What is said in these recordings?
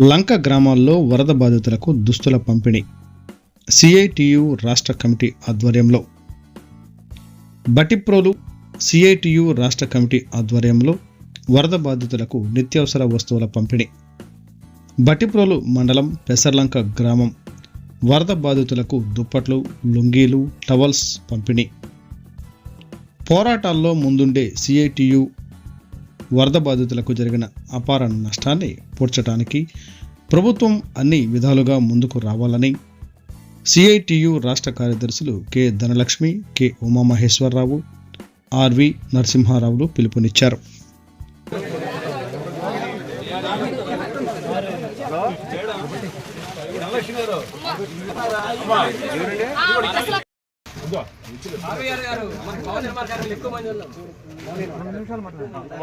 లంక గ్రామాల్లో వరద బాధితులకు దుస్తుల పంపిణీ. సిఐటియు రాష్ట్ర కమిటీ ఆధ్వర్యంలో. బటిప్రోలు సిఐటియు రాష్ట్ర కమిటీ ఆధ్వర్యంలో వరద బాధితులకు నిత్యావసర వస్తువుల పంపిణీ. బటిప్రోలు మండలం పెసర్లంక గ్రామం వరద బాధితులకు దుప్పట్లు లుంగీలు టవల్స్ పంపిణీ. పోరాటాల్లో ముందుండే సిఐటియు వరద బాధితులకు జరిగిన అపార నష్టాన్ని పూడ్చడానికి ప్రభుత్వం అన్ని విధాలుగా ముందుకు రావాలని సిఐటియు రాష్ట్ర కార్యదర్శులు K Dhanalakshmi K Umamaheswararao RV నరసింహారావులు పిలుపునిచ్చారు.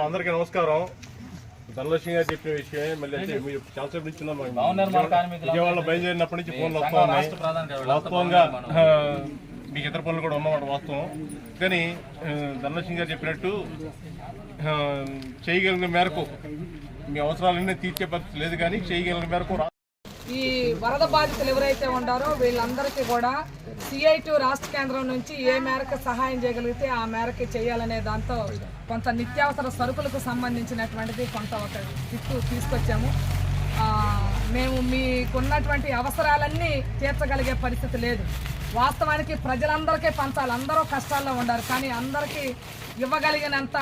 అందరికీ నమస్కారం. ధనలక్ష్మి గారు చెప్పిన విషయమే మళ్ళీ మీరు నుంచి. బాగున్నారు మన కార్మికులు విజయవాడలో బయలుదేరినప్పటి నుంచి ఫోన్లు వస్తూ ఉన్నాయి వాస్తవంగా మీకు ఇతర పనులు కూడా ఉన్నమాట వాస్తవం. కానీ ధనలక్ష్మి గారు చెప్పినట్టు చేయగలిగిన మేరకు మీ అవసరాలన్నీ తీర్చే పరిస్థితి లేదు కానీ చేయగలిగిన మేరకు ఈ వరద బాధితులు ఎవరైతే ఉన్నారో వీళ్ళందరికీ కూడా సిఐటి రాష్ట్ర కేంద్రం నుంచి ఏ మేరకు సహాయం చేయగలిగితే ఆ మేరకు చేయాలనే దాంతో కొంత నిత్యావసర సరుకులకు సంబంధించినటువంటిది కొంత ఒక కిట్టు తీసుకొచ్చాము. మేము మీకున్నటువంటి అవసరాలన్నీ తీర్చగలిగే పరిస్థితి లేదు. వాస్తవానికి ప్రజలందరికీ పంచాలి అందరూ కష్టాల్లో ఉండారు కానీ అందరికీ ఇవ్వగలిగినంత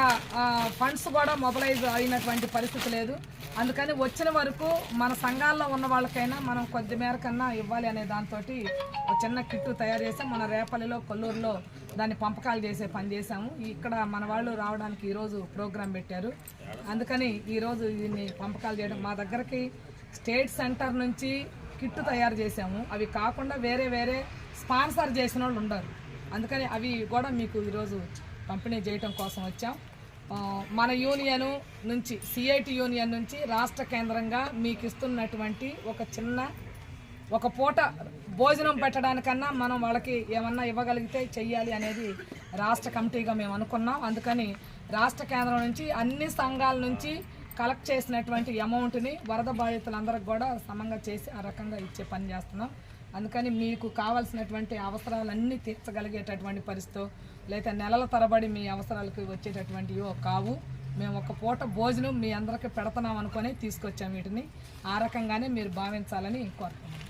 ఫండ్స్ కూడా మొబలైజ్ అయినటువంటి పరిస్థితి లేదు. అందుకని వచ్చిన వరకు మన సంఘాల్లో ఉన్న వాళ్ళకైనా మనం కొద్ది మేరకన్నా ఇవ్వాలి అనే దాంతో ఒక చిన్న కిట్టు తయారు చేసాం మన రేపల్లిలో కొల్లూరులో దాన్ని పంపకాలు చేసే పని చేసాము ఇక్కడ మన వాళ్ళు రావడానికి ఈరోజు ప్రోగ్రాం పెట్టారు. అందుకని ఈరోజు దీన్ని పంపకాలు చేయడం మా దగ్గరకి స్టేట్ సెంటర్ నుంచి కిట్టు తయారు చేసాము అవి కాకుండా వేరే వేరే స్పాన్సర్ చేసిన వాళ్ళు ఉండరు. అందుకని అవి కూడా మీకు ఈరోజు పంపిణీ చేయటం కోసం వచ్చాం. మన యూనియన్ నుంచి సిఐటి యూనియన్ నుంచి రాష్ట్ర కేంద్రంగా మీకు ఇస్తున్నటువంటి ఒక చిన్న ఒక పూట భోజనం పెట్టడానికన్నా మనం వాళ్ళకి ఏమన్నా ఇవ్వగలిగితే చెయ్యాలి అనేది రాష్ట్ర కమిటీగా మేము అనుకున్నాం. అందుకని రాష్ట్ర కేంద్రం నుంచి అన్ని సంఘాల నుంచి కలెక్ట్ చేసినటువంటి అమౌంట్ని వరద బాధితులందరికి కూడా సమంగా చేసి ఆ రకంగా ఇచ్చే పని చేస్తున్నాం. అందుకని మీకు కావాల్సినటువంటి అవసరాలన్నీ తీర్చగలిగేటటువంటి పరిస్థితి లేదా నెలల తరబడి మీ అవసరాలకు వచ్చేటటువంటివో కావు. మేము ఒక పూట భోజనం మీ అందరికీ పెడతాం అనుకొని తీసుకొచ్చాం వీటిని. ఆ రకంగానే మీరు భావించాలని కోరుతున్నాం.